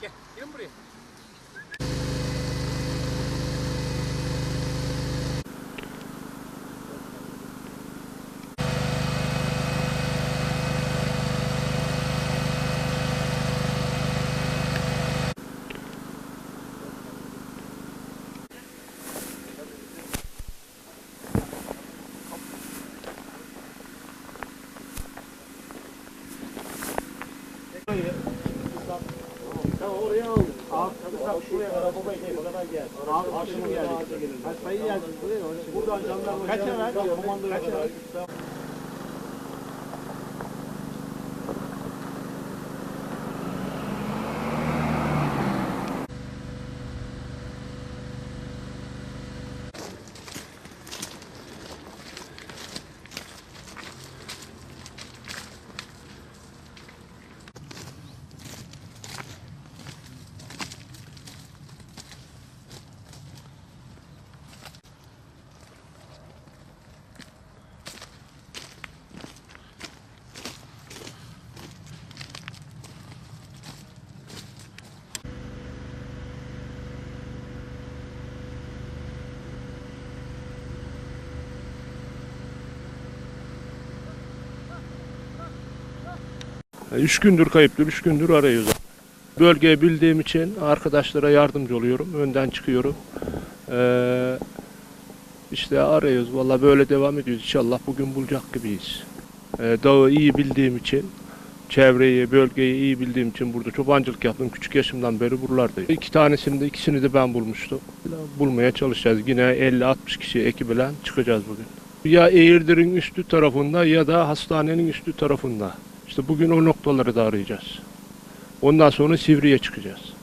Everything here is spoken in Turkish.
Gel, gelin buraya. Oraya al. Al. Bak şuraya kadar baba ekmeği kadar gel. Al. Akşama geldik. Ha, sayı yazdık buraya. Buradan jandarma. Kaça ver? Komandoya kadar. Üç gündür kayıptır, üç gündür arıyoruz. Bölgeyi bildiğim için arkadaşlara yardımcı oluyorum, önden çıkıyorum. Ee, işte arıyoruz, valla böyle devam ediyoruz. İnşallah bugün bulacak gibiyiz. Ee, dağı iyi bildiğim için, çevreyi, bölgeyi iyi bildiğim için burada çobancılık yaptım. Küçük yaşımdan beri buralardayım. İki tanesini de, ikisini de ben bulmuştum. Bulmaya çalışacağız. Yine 50-60 kişi ekibiyle çıkacağız bugün. Ya Eğirdir'in üstü tarafında ya da hastanenin üstü tarafında. İşte bugün o noktaları da arayacağız. Ondan sonra Sivri'ye çıkacağız.